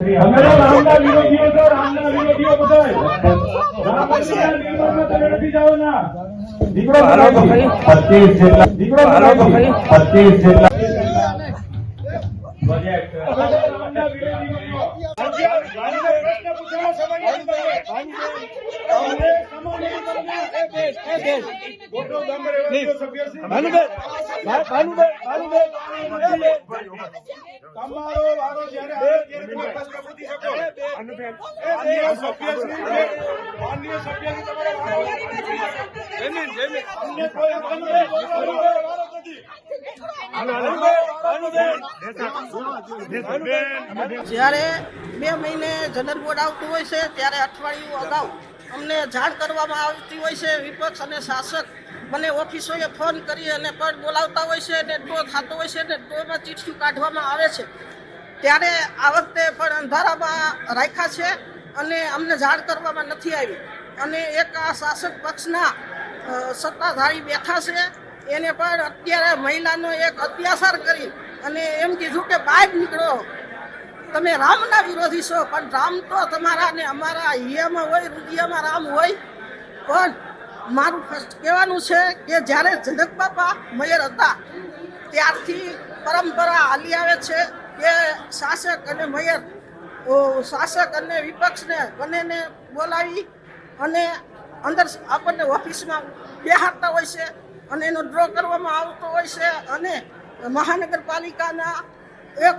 અમે રામના વિરોધીઓ છો રામના વિરોધીઓ નીકળો બધાયથી. પચીસ જેટલા. નીકળો તમારો. જ્યારે બે મહિને જનરલ બોર્ડ આવતું હોય છે ત્યારે અઠવાડિયું અગાઉ અમને જાણ કરવામાં આવતી હોય છે, વિપક્ષ અને શાસક. મને ઓફિસોએ ફોન કરી અને પણ બોલાવતા હોય છે અને ડ્રો થતો હોય છે અને ડ્રોમાં ચીઠીઓ કાઢવામાં આવે છે. ત્યારે આ વખતે પણ અંધારામાં રાખ્યા છે અને અમને જાણ કરવામાં નથી આવી. અને એક આ શાસક પક્ષના સત્તાધારી બેઠા છે. એને પણ અત્યારે મહિલાનો એક અત્યાચાર કરી અને એમ કીધું કે બહાર નીકળો. તમે રામના વિરોધી છો, પણ રામ તો તમારા ને અમારા હિયામાં હોય રુદિયામાં રામ હોય. પણ મારું ફર્સ્ટ કહેવાનું છે કે જ્યારે જનક બાપા મયર હતા, ત્યારથી પરંપરા હાલી આવે છે કે શાસક અને મયર શાસક અને વિપક્ષને બંનેને બોલાવી અને અંદર આપણને ઓફિસમાં બેહાડતા હોય છે અને એનો ડ્રો કરવામાં આવતો હોય છે અને મહાનગરપાલિકાના એક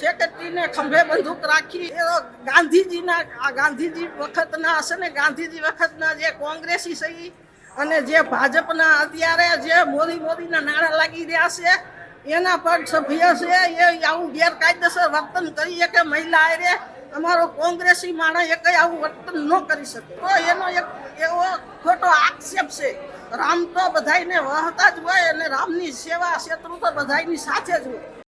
સેક્રેટરીને ખંભે બંદૂક રાખી. એ ગાંધીજીના આ ગાંધીજી વખતના હશે ને, ગાંધીજી વખતના જે કોંગ્રેસી સહી અને જે ભાજપના અત્યારે જે મોદી મોદીના નાણાં લાગી રહ્યા છે, એના પણ સભ્ય છે એ આવું ગેરકાયદેસર વર્તન કરીએ કે મહિલા રે અમારો કોંગ્રેસી માણસ એ કઈ આવું વર્તન ન કરી શકે. તો એનો એક એવો ખોટો આક્ષેપ છે. રામ તો બધાયને વહતા જ હોય અને રામની સેવા શેત્રુ તો બધાયની સાથે જ હોય.